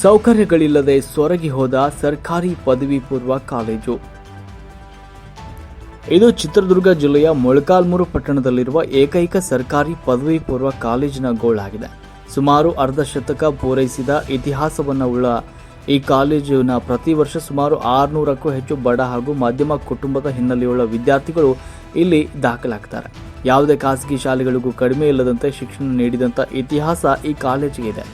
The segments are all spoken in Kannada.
ಸೌಕರ್ಯಗಳಿಲ್ಲದೆ ಸೊರಗಿ ಹೋದ ಸರ್ಕಾರಿ ಪದವಿ ಪೂರ್ವ ಕಾಲೇಜು. ಇದು ಚಿತ್ರದುರ್ಗ ಜಿಲ್ಲೆಯ ಮೊಳಕಾಲ್ಮೂರು ಪಟ್ಟಣದಲ್ಲಿರುವ ಏಕೈಕ ಸರ್ಕಾರಿ ಪದವಿ ಪೂರ್ವ ಕಾಲೇಜಿನ ಗೋಳಾಗಿದೆ. ಸುಮಾರು ಅರ್ಧ ಶತಕ ಪೂರೈಸಿದ ಇತಿಹಾಸವನ್ನು ಉಳ್ಳ ಈ ಕಾಲೇಜಿನ ಪ್ರತಿ ವರ್ಷ ಸುಮಾರು ಆರುನೂರಕ್ಕೂ ಹೆಚ್ಚು ಬಡ ಹಾಗೂ ಮಧ್ಯಮ ಕುಟುಂಬದ ಹಿನ್ನೆಲೆಯುಳ್ಳ ವಿದ್ಯಾರ್ಥಿಗಳು ಇಲ್ಲಿ ದಾಖಲಾಗ್ತಾರೆ. ಯಾವುದೇ ಖಾಸಗಿ ಶಾಲೆಗಳಿಗೂ ಕಡಿಮೆ ಇಲ್ಲದಂತೆ ಶಿಕ್ಷಣ ನೀಡಿದಂಥ ಇತಿಹಾಸ ಈ ಕಾಲೇಜಿಗೆ ಇದೆ.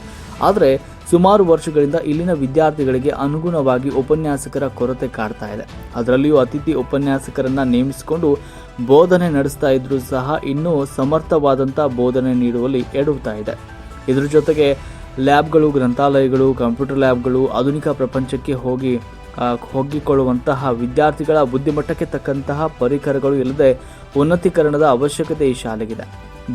ಆದರೆ ಸುಮಾರು ವರ್ಷಗಳಿಂದ ಇಲ್ಲಿನ ವಿದ್ಯಾರ್ಥಿಗಳಿಗೆ ಅನುಗುಣವಾಗಿ ಉಪನ್ಯಾಸಕರ ಕೊರತೆ ಕಾಡ್ತಾ ಇದೆ. ಅದರಲ್ಲಿಯೂ ಅತಿಥಿ ಉಪನ್ಯಾಸಕರನ್ನ ನೇಮಿಸಿಕೊಂಡು ಬೋಧನೆ ನಡೆಸ್ತಾ ಇದ್ರೂ ಸಹ ಇನ್ನೂ ಸಮರ್ಥವಾದಂಥ ಬೋಧನೆ ನೀಡುವಲ್ಲಿ ಎಡುತ್ತಾ ಇದೆ. ಇದರ ಜೊತೆಗೆ ಲ್ಯಾಬ್ಗಳು, ಗ್ರಂಥಾಲಯಗಳು, ಕಂಪ್ಯೂಟರ್ ಲ್ಯಾಬ್ಗಳು, ಆಧುನಿಕ ಪ್ರಪಂಚಕ್ಕೆ ಹೋಗಿ ಹೋಗಿಕೊಳ್ಳುವಂತಹ ವಿದ್ಯಾರ್ಥಿಗಳ ಬುದ್ಧಿಮಟ್ಟಕ್ಕೆ ತಕ್ಕಂತಹ ಪರಿಕರಗಳು ಇಲ್ಲದೆ ಉನ್ನತೀಕರಣದ ಅವಶ್ಯಕತೆ ಈ ಶಾಲೆಗಿದೆ.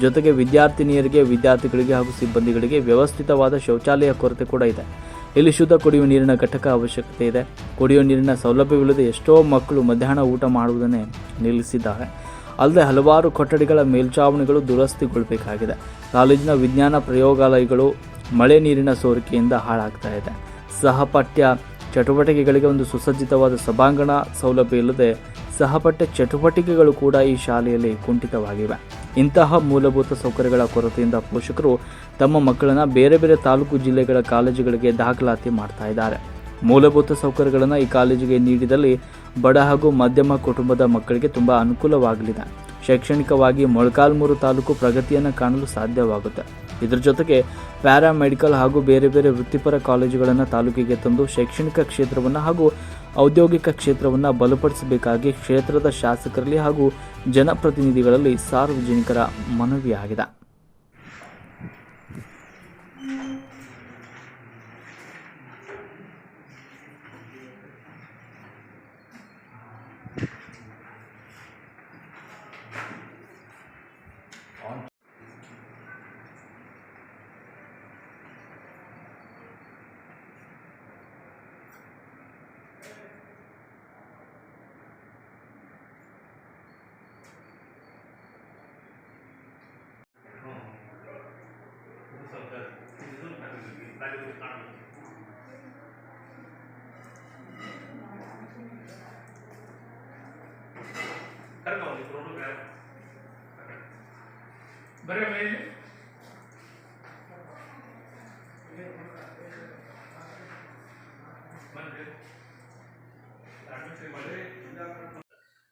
ಜೊತೆಗೆ ವಿದ್ಯಾರ್ಥಿನಿಯರಿಗೆ, ವಿದ್ಯಾರ್ಥಿಗಳಿಗೆ ಹಾಗೂ ಸಿಬ್ಬಂದಿಗಳಿಗೆ ವ್ಯವಸ್ಥಿತವಾದ ಶೌಚಾಲಯ ಕೊರತೆ ಕೂಡ ಇದೆ. ಇಲ್ಲಿ ಶುದ್ಧ ಕುಡಿಯುವ ನೀರಿನ ಘಟಕ ಅವಶ್ಯಕತೆ ಇದೆ. ಕುಡಿಯುವ ನೀರಿನ ಸೌಲಭ್ಯವಿಲ್ಲದೆ ಎಷ್ಟೋ ಮಕ್ಕಳು ಮಧ್ಯಾಹ್ನ ಊಟ ಮಾಡುವುದನ್ನೇ ನಿಲ್ಲಿಸಿದ್ದಾರೆ. ಅಲ್ಲದೆ ಹಲವಾರು ಕೊಠಡಿಗಳ ಮೇಲ್ಛಾವಣಿಗಳು ದುರಸ್ತಿಗೊಳ್ಳಬೇಕಾಗಿದೆ ಕಾಲೇಜಿನ ವಿಜ್ಞಾನ ಪ್ರಯೋಗಾಲಯಗಳು ಮಳೆ ನೀರಿನ ಸೋರಿಕೆಯಿಂದ ಹಾಳಾಗ್ತಾ ಇದೆ. ಸಹಪಠ್ಯ ಚಟುವಟಿಕೆಗಳಿಗೆ ಒಂದು ಸುಸಜ್ಜಿತವಾದ ಸಭಾಂಗಣ ಸೌಲಭ್ಯ ಇಲ್ಲದೆ ಸಹಪಠ್ಯ ಚಟುವಟಿಕೆಗಳು ಕೂಡ ಈ ಶಾಲೆಯಲ್ಲಿ ಕುಂಠಿತವಾಗಿವೆ. ಇಂತಹ ಮೂಲಭೂತ ಸೌಕರ್ಯಗಳ ಕೊರತೆಯಿಂದ ಪೋಷಕರು ತಮ್ಮ ಮಕ್ಕಳನ್ನು ಬೇರೆ ಬೇರೆ ತಾಲೂಕು ಜಿಲ್ಲೆಗಳ ಕಾಲೇಜುಗಳಿಗೆ ದಾಖಲಾತಿ ಮಾಡ್ತಾ ಇದ್ದಾರೆ. ಮೂಲಭೂತ ಸೌಕರ್ಯಗಳನ್ನು ಈ ಕಾಲೇಜಿಗೆ ನೀಡಿದಲ್ಲಿ ಬಡ ಹಾಗೂ ಮಧ್ಯಮ ಕುಟುಂಬದ ಮಕ್ಕಳಿಗೆ ತುಂಬ ಅನುಕೂಲವಾಗಲಿದೆ. ಶೈಕ್ಷಣಿಕವಾಗಿ ಮೊಳಕಾಲ್ಮೂರು ತಾಲೂಕು ಪ್ರಗತಿಯನ್ನು ಕಾಣಲು ಸಾಧ್ಯವಾಗುತ್ತೆ. ಇದರ ಜೊತೆಗೆ ಪ್ಯಾರಾಮೆಡಿಕಲ್ ಹಾಗೂ ಬೇರೆ ಬೇರೆ ವೃತ್ತಿಪರ ಕಾಲೇಜುಗಳನ್ನು ತಾಲೂಕಿಗೆ ತಂದು ಶೈಕ್ಷಣಿಕ ಕ್ಷೇತ್ರವನ್ನು ಹಾಗೂ ಔದ್ಯೋಗಿಕ ಕ್ಷೇತ್ರವನ್ನು ಬಲಪಡಿಸಬೇಕಾಗಿ ಕ್ಷೇತ್ರದ ಶಾಸಕರಲ್ಲಿ ಹಾಗೂ ಜನಪ್ರತಿನಿಧಿಗಳಲ್ಲಿ ಸಾರ್ವಜನಿಕರ ಮನವಿಯಾಗಿದೆ.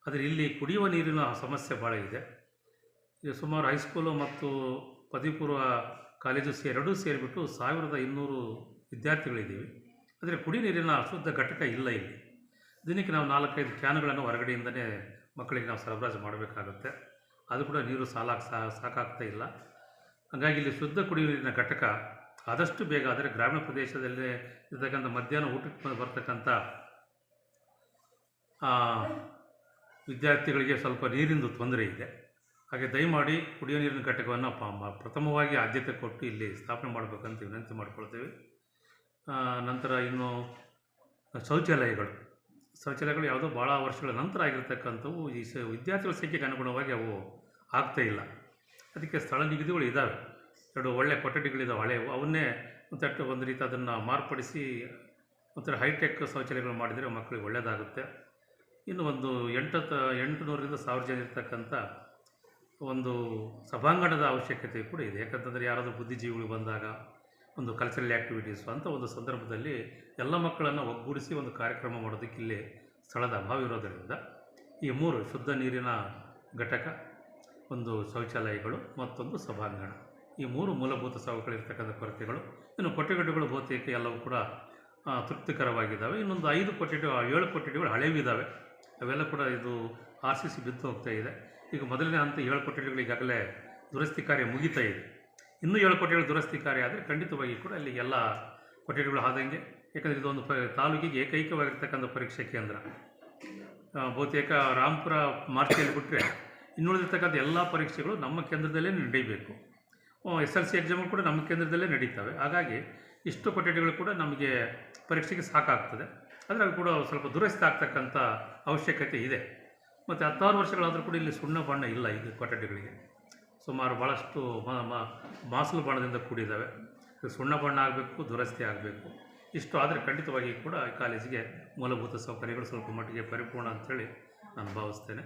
ಆದರೆ ಇಲ್ಲಿ ಕುಡಿಯುವ ನೀರಿನ ಸಮಸ್ಯೆ ಭಾಳ ಇದೆ. ಇದು ಸುಮಾರು ಹೈಸ್ಕೂಲು ಮತ್ತು ಪದವಿ ಪೂರ್ವ ಕಾಲೇಜು ಎರಡೂ ಸೇರಿಬಿಟ್ಟು ಸಾವಿರದ ಇನ್ನೂರು ವಿದ್ಯಾರ್ಥಿಗಳಿದ್ದೀವಿ. ಆದರೆ ಕುಡಿ ನೀರಿನ ಶುದ್ಧ ಘಟಕ ಇಲ್ಲ ಇಲ್ಲಿ. ದಿನಕ್ಕೆ ನಾವು ನಾಲ್ಕೈದು ಕ್ಯಾನ್ಗಳನ್ನು ಹೊರಗಡೆಯಿಂದನೇ ಮಕ್ಕಳಿಗೆ ನಾವು ಸರಬರಾಜು ಮಾಡಬೇಕಾಗುತ್ತೆ. ಅದು ಕೂಡ ನೀರು ಸಾಲಾಗ ಸಾಕಾಗ್ತಾ ಇಲ್ಲ. ಹಾಗಾಗಿ ಇಲ್ಲಿ ಶುದ್ಧ ಕುಡಿಯುವ ನೀರಿನ ಘಟಕ ಆದಷ್ಟು ಬೇಗ ಆದರೆ ಗ್ರಾಮೀಣ ಪ್ರದೇಶದಲ್ಲಿ ಇರತಕ್ಕಂಥ ಮಧ್ಯಾಹ್ನ ಊಟಕ್ಕೆ ಬರ್ತಕ್ಕಂಥ ವಿದ್ಯಾರ್ಥಿಗಳಿಗೆ ಸ್ವಲ್ಪ ನೀರಿಂದು ತೊಂದರೆ ಇದೆ. ಹಾಗೆ ದಯಮಾಡಿ ಕುಡಿಯುವ ನೀರಿನ ಘಟಕವನ್ನು ಪ್ರಥಮವಾಗಿ ಆದ್ಯತೆ ಕೊಟ್ಟು ಇಲ್ಲಿ ಸ್ಥಾಪನೆ ಮಾಡಬೇಕಂತ ವಿನಂತಿ ಮಾಡಿಕೊಳ್ತೇವೆ. ನಂತರ ಇನ್ನು ಶೌಚಾಲಯಗಳು. ಶೌಚಾಲಯಗಳು ಯಾವುದೋ ಭಾಳ ವರ್ಷಗಳ ನಂತರ ಆಗಿರ್ತಕ್ಕಂಥವು ಈ ಸ ವಿದ್ಯಾರ್ಥಿಗಳ ಸಂಖ್ಯೆಗೆ ಅನುಗುಣವಾಗಿ ಅವು ಆಗ್ತಾ ಇಲ್ಲ. ಅದಕ್ಕೆ ಸ್ಥಳ ನಿಗದಿಗಳು ಇದ್ದಾವೆ ಎರಡು ಒಳ್ಳೆಯ ಕೊಠಡಿಗಳಿದ್ದಾವೆ ಹಳೆಯವು ಅವನ್ನೇ ತಟ್ಟು ಒಂದು ರೀತಿ ಅದನ್ನು ಮಾರ್ಪಡಿಸಿ ಒಂಥರ ಹೈಟೆಕ್ ಶೌಚಾಲಯಗಳು ಮಾಡಿದರೆ ಮಕ್ಕಳಿಗೆ ಒಳ್ಳೆಯದಾಗುತ್ತೆ ಇನ್ನು ಒಂದು ಎಂಟು ಎಂಟು ನೂರರಿಂದ ಸಾವಿರ ಜನ ಇರ್ತಕ್ಕಂಥ ಒಂದು ಸಭಾಂಗಣದ ಅವಶ್ಯಕತೆ ಕೂಡ ಇದೆ. ಯಾಕಂತಂದರೆ ಯಾರಾದರೂ ಬುದ್ಧಿಜೀವಿಗಳು ಬಂದಾಗ ಒಂದು ಕಲ್ಚರಲ್ ಆ್ಯಕ್ಟಿವಿಟೀಸು ಅಂತ ಒಂದು ಸಂದರ್ಭದಲ್ಲಿ ಎಲ್ಲ ಮಕ್ಕಳನ್ನು ಒಗ್ಗೂಡಿಸಿ ಒಂದು ಕಾರ್ಯಕ್ರಮ ಮಾಡೋದಕ್ಕೆ ಇಲ್ಲಿ ಸ್ಥಳದ ಅಭಾವ ಇರೋದರಿಂದ ಈ ಮೂರು ಶುದ್ಧ ನೀರಿನ ಘಟಕ, ಒಂದು ಶೌಚಾಲಯಗಳು ಮತ್ತೊಂದು ಸಭಾಂಗಣ. ಈ ಮೂರು ಮೂಲಭೂತ ಸೌಕರ್ಯಗಳಿರ್ತಕ್ಕಂಥ ಕೊರತೆಗಳು, ಇನ್ನು ಕೊಠಡಿಗಳು ಬಹುತೇಕ ಎಲ್ಲವೂ ಕೂಡ ತೃಪ್ತಿಕರವಾಗಿದ್ದಾವೆ. ಇನ್ನೊಂದು ಐದು ಕೊಠಡಿ, ಏಳು ಕೊಠಡಿಗಳು ಹಳೆಯವಿದ್ದಾವೆ ಅವೆಲ್ಲ ಕೂಡ ಇದು ಆರ್ ಸಿ ಸಿ ಬಿದ್ದು ಹೋಗ್ತಾ ಇದೆ. ಈಗ ಮೊದಲನೇ ಹಂತ ಏಳು ಕೊಠಡಿಗಳು ಈಗಾಗಲೇ ದುರಸ್ತಿ ಕಾರ್ಯ ಮುಗಿತಾ ಇದೆ. ಇನ್ನೂ ಏಳು ಕೊಠಡಿಗಳು ದುರಸ್ತಿ ಕಾರ್ಯ ಆದರೆ ಖಂಡಿತವಾಗಿ ಕೂಡ ಅಲ್ಲಿ ಎಲ್ಲ ಕೊಠಡಿಗಳು ಆದಂಗೆ ಯಾಕಂದರೆ ಇದೊಂದು ಪ ತಾಲೂಕಿಗೆ ಏಕೈಕವಾಗಿರ್ತಕ್ಕಂಥ ಪರೀಕ್ಷೆ ಕೇಂದ್ರ. ಬಹುತೇಕ ರಾಮ್ಪುರ ಮಾರ್ಚಲ್ಲಿ ಬಿಟ್ಟರೆ ಇನ್ನುಳಿದಿರ್ತಕ್ಕಂಥ ಎಲ್ಲ ಪರೀಕ್ಷೆಗಳು ನಮ್ಮ ಕೇಂದ್ರದಲ್ಲೇ ನಡೀಬೇಕು. ಎಸ್ ಎಲ್ ಸಿ ಎಕ್ಸಾಮು ಕೂಡ ನಮ್ಮ ಕೇಂದ್ರದಲ್ಲೇ ನಡೀತವೆ. ಹಾಗಾಗಿ ಇಷ್ಟು ಕೊಠಡಿಗಳು ಕೂಡ ನಮಗೆ ಪರೀಕ್ಷೆಗೆ ಸಾಕಾಗ್ತದೆ. ಅದರಲ್ಲಿ ಕೂಡ ಸ್ವಲ್ಪ ದುರಸ್ತಿ ಆಗ್ತಕ್ಕಂಥ ಅವಶ್ಯಕತೆ ಇದೆ. ಮತ್ತು ಹತ್ತಾರು ವರ್ಷಗಳಾದರೂ ಕೂಡ ಇಲ್ಲಿ ಸುಣ್ಣ ಬಣ್ಣ ಇಲ್ಲ ಇದು ಕೊಠಡಿಗಳಿಗೆ. ಸುಮಾರು ಭಾಳಷ್ಟು ಮಾಸಲು ಬಣ್ಣದಿಂದ ಕೂಡಿದ್ದಾವೆ. ಸುಣ್ಣ ಬಣ್ಣ ಆಗಬೇಕು, ದುರಸ್ತಿ ಆಗಬೇಕು. ಇಷ್ಟು ಆದರೆ ಖಂಡಿತವಾಗಿ ಕೂಡ ಈ ಕಾಲೇಜಿಗೆ ಮೂಲಭೂತ ಸೌಕರ್ಯಗಳು ಸ್ವಲ್ಪ ಮಟ್ಟಿಗೆ ಪರಿಪೂರ್ಣ ಅಂಥೇಳಿ ನಾನು ಭಾವಿಸ್ತೇನೆ.